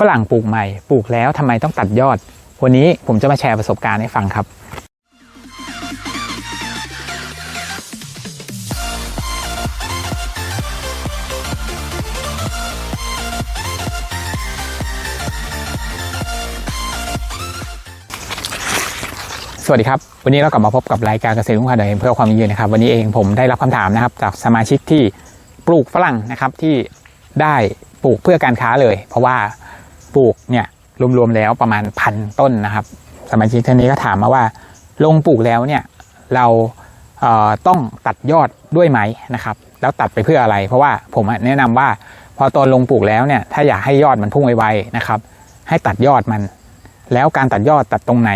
ฝรั่งปลูกใหม่ ปลูกแล้วทำไมต้องตัดยอด วันนี้ผมจะมาแชร์ประสบการณ์ให้ฟังครับ สวัสดีครับ วันนี้เรากลับมาพบกับรายการเกษตรรุ่งเรืองเพื่อความยั่งยืนนะครับ วันนี้เองผมได้รับคำถามนะครับ จากสมาชิกที่ปลูกฝรั่งนะครับที่ได้ปลูกเพื่อการค้าเลย เพราะว่า ปลูกเนี่ยรวมๆแล้วประมาณพันต้นนะครับ สมาชิกท่านนี้ก็ถามมาว่า ลงปลูกแล้วเนี่ยเราเต้องตัดยอดด้วยไหมนะครับ แล้วตัดไปเพื่ออะไร เพราะว่าผมแนะนำว่าพอตอนลงปลูกแล้วเนี่ยถ้าอยากให้ยอดมันพุ่งไวๆนะครับ ให้ตัดยอดมัน แล้วการตัดยอดตัดตรงไหน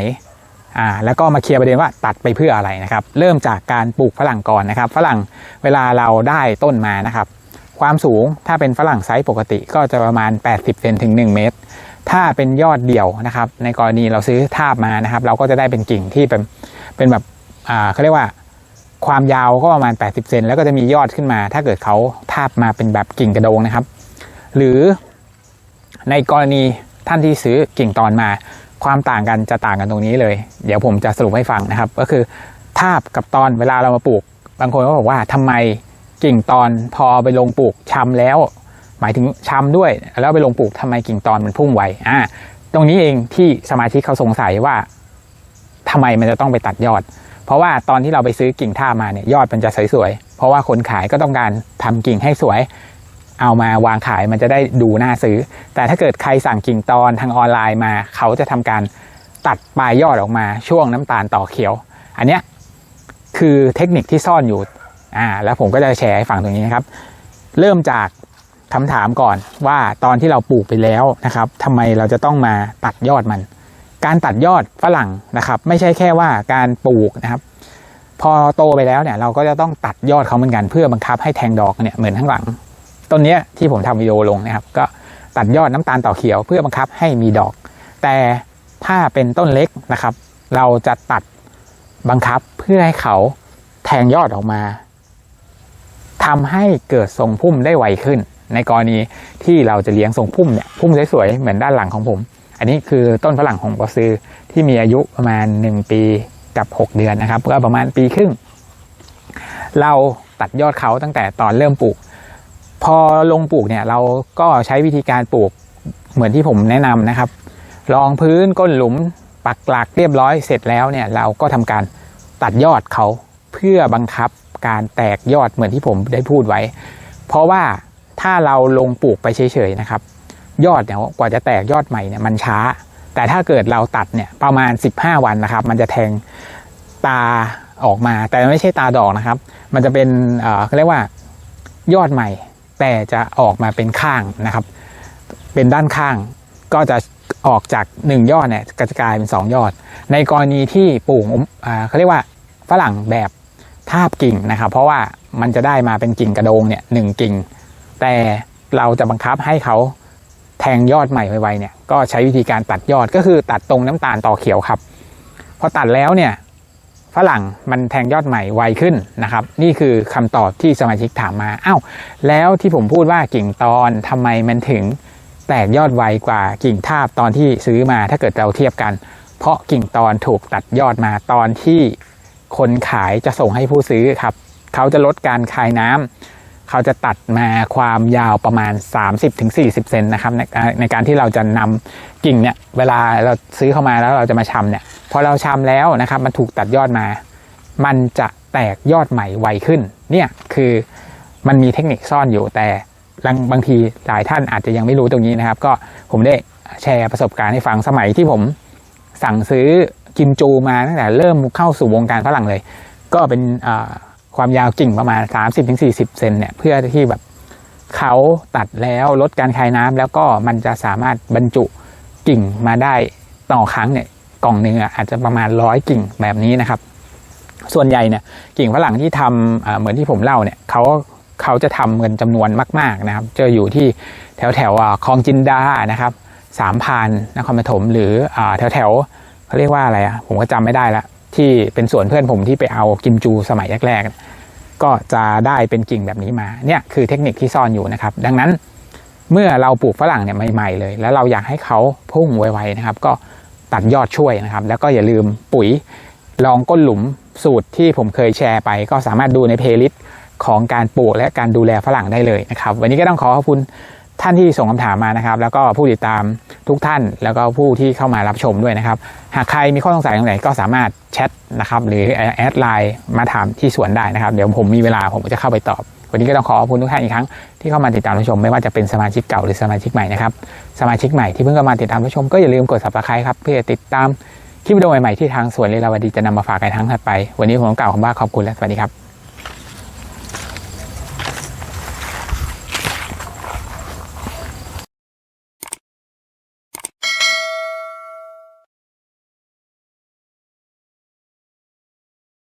อ่าแล้วก็มาเคลียร์ประเด็นว่าตัดไปเพื่ออะไรนะครับ เริ่มจากการปลูกฝรั่งก่อนนะครับฝรั่งเวลาเราได้ต้นมานะครับ ความสูงถ้าเป็นฝรั่งไซส์ปกติก็จะประมาณ 80เซนถึง 1 เมตร ถ้าเป็นยอดเดี่ยวนะครับ ในกรณีเราซื้อทาบมานะครับ เราก็จะได้เป็นกิ่งที่เป็นเป็นแบบอ่าเขาเรียกว่าความยาวก็ประมาณ 80 เซนแล้วก็จะมียอดขึ้นมา ถ้าเกิดเขาทาบมาเป็นแบบกิ่งกระโดงนะครับ หรือในกรณีท่านที่ซื้อกิ่งตอนมา ความต่างกันจะต่างกันตรงนี้เลย เดี๋ยวผมจะสรุปให้ฟังนะครับ ก็คือทาบกับตอนเวลาเรามาปลูก บางคนก็บอกว่าทำไม กิ่งตอนพอไปลงปลูกชำแล้ว หมายถึงชำด้วย แล้วไปลงปลูกทำไมกิ่งตอนมันพุ่งไวอ่าตรงนี้เองที่สมาชิกเขาสงสัยว่าทำไมมันจะต้องไปตัดยอด เพราะว่าตอนที่เราไปซื้อกิ่งท่ามาเนี่ยยอดมันจะสวยๆเพราะว่าคนขายก็ต้องการทำกิ่งให้สวย เอามาวางขายมันจะได้ดูน่าซื้อ แต่ถ้าเกิดใครสั่งกิ่งตอนทางออนไลน์มา เขาจะทำการตัดปลายยอดออกมาช่วงน้ำตาลต่อเขียว อันเนี้ยคือเทคนิคที่ซ่อนอยู่ อ่าแล้วผมก็จะแชร์ให้ฟังตรงนี้นะครับ เริ่มจากคำถามก่อนว่าตอนที่เราปลูกไปแล้วนะครับทำไมเราจะต้องมาตัดยอดมัน การตัดยอดฝรั่งนะครับ ไม่ใช่แค่ว่าการปลูกนะครับ พอโตไปแล้วเนี่ย เราก็จะต้องตัดยอดเขาเหมือนกันเพื่อบังคับให้แทงดอกเนี่ยเหมือนข้างหลัง ต้นเนี้ยที่ผมทำวิดีโอลงนะครับ ก็ตัดยอดน้ำตาลต่อเขียวเพื่อบังคับให้มีดอก แต่ถ้าเป็นต้นเล็กนะครับ เราจะตัดบังคับเพื่อให้เขาแทงยอดออกมา ทำให้เกิดทรงพุ่มได้ไวขึ้น ในกรณีที่เราจะเลี้ยงทรงพุ่มเนี่ยพุ่มสวยๆเหมือนด้านหลังของผม อันนี้คือต้นฝรั่งของบอซือที่มีอายุประมาณ 1 ปีกับ 6 เดือนนะครับก็ประมาณปีครึ่ง เราตัดยอดเขาตั้งแต่ตอนเริ่มปลูก พอลงปลูกเนี่ยเราก็ใช้วิธีการปลูกเหมือนที่ผมแนะนำนะครับรองพื้นก้นหลุมปักหลักเรียบร้อยเสร็จแล้วเนี่ยเราก็ทำการตัดยอดเขาเพื่อบังคับ การแตกยอดเหมือนที่ผมได้พูดไว้ เพราะว่าถ้าเราลงปลูกไปเฉยๆนะครับ ยอดเนี่ยกว่าจะแตกยอดใหม่เนี่ยมันช้า แต่ถ้าเกิดเราตัดเนี่ยประมาณ 15 วันนะครับ มันจะแทงตาออกมา แต่ไม่ใช่ตาดอกนะครับ มันจะเป็นเอ่อเขาเรียกว่ายอดใหม่ แต่จะออกมาเป็นข้างนะครับ เป็นด้านข้างก็จะออกจาก 1 ยอดเนี่ยก็จะกลายเป็น 2 ยอด ในกรณีที่ปลูกเขาเรียกว่าฝรั่งแบบ ทาบกิ่งนะครับ เพราะว่ามันจะได้มาเป็นกิ่งกระโดงเนี่ยหนึ่งกิ่ง แต่เราจะบังคับให้เขาแทงยอดใหม่ไวๆเนี่ยก็ใช้วิธีการตัดยอดก็คือตัดตรงน้ำตาลต่อเขียวครับ พอตัดแล้วเนี่ยฝรั่งมันแทงยอดใหม่ไวขึ้นนะครับ นี่คือคำตอบที่สมาชิกถามมาอ้าวแล้วที่ผมพูดว่ากิ่งตอนทำไมมันถึงแตกยอดไวกว่ากิ่งทาบตอนที่ซื้อมาถ้าเกิดเราเทียบกัน เพราะกิ่งตอนถูกตัดยอดมาตอนที่ คนขายจะส่งให้ผู้ซื้อครับ เขาจะลดการคายน้ำเขาจะตัดมาความยาวประมาณ 30-40 เซนนะครับในในการที่เราจะนำกิ่งเนี่ยเวลาเราซื้อเข้ามาแล้วเราจะมาชำเนี่ยพอเราชำแล้วนะครับ มันถูกตัดยอดมา มันจะแตกยอดใหม่ไวขึ้น เนี่ยคือมันมีเทคนิคซ่อนอยู่แต่บางทีหลายท่านอาจจะยังไม่รู้ตรงนี้นะครับ ก็ผมได้แชร์ประสบการณ์ให้ฟังสมัยที่ผมสั่งซื้อ กิมจูมาตั้งแต่เริ่มเข้าสู่วงการฝรั่งเลย ก็เป็นความยาวกิ่งประมาณ 30-40 เซนเนี่ยเพื่อที่แบบเขาตัดแล้วลดการคายน้ำแล้วก็มันจะสามารถบรรจุกิ่งมาได้ต่อครั้งเนี่ยกล่องหนึ่งออาจจะประมาณร้อยกิ่งแบบนี้นะครับ ส่วนใหญ่เนี่ยกิ่งฝรั่งที่ทำเหมือนที่ผมเล่าเนี่ยเขาเขาจะทำเงินจำนวนมาก ๆนะครับจะอยู่ที่แถวแถวคลองจินดานะครับสามพานนครปฐมหรือแถวแถว เขาเรียกว่าอะไรอะผมก็จำไม่ได้ละที่เป็นส่วนเพื่อนผมที่ไปเอากิมจูสมัยแรกๆก็จะได้เป็นกิ่งแบบนี้มาเนี่ยคือเทคนิคที่ซ่อนอยู่นะครับ ดังนั้นเมื่อเราปลูกฝรั่งเนี่ยใหม่ๆเลย แล้วเราอยากให้เขาพุ่งไวๆนะครับ ก็ตัดยอดช่วยนะครับ แล้วก็อย่าลืมปุ๋ยรองก้นหลุมสูตรที่ผมเคยแชร์ไป ก็สามารถดูในเพลย์ลิสต์ของการปลูกและการดูแลฝรั่งได้เลยนะครับ วันนี้ก็ต้องขอขอบคุณ ท่านที่ส่งคำถามมานะครับ แล้วก็ผู้ติดตามทุกท่าน แล้วก็ผู้ที่เข้ามารับชมด้วยนะครับ หากใครมีข้อสงสัยตรงไหนก็สามารถแชทนะครับ หรือแอดไลน์มาถามที่สวนได้นะครับ เดี๋ยวผมมีเวลาผมจะเข้าไปตอบ วันนี้ก็ต้องขอขอบคุณทุกท่านอีกครั้งที่เข้ามาติดตามรับชม ไม่ว่าจะเป็นสมาชิกเก่าหรือสมาชิกใหม่นะครับ สมาชิกใหม่ที่เพิ่งเข้ามาติดตามรับชมก็อย่าลืมกด subscribe ครับเพื่อติดตามคลิปวิดีโอใหม่ๆที่ทางสวนเลลาวดีจะนำมาฝากในครั้งถัดไป วันนี้ผมกล่าวคำว่าขอบคุณและสวัสดีครับ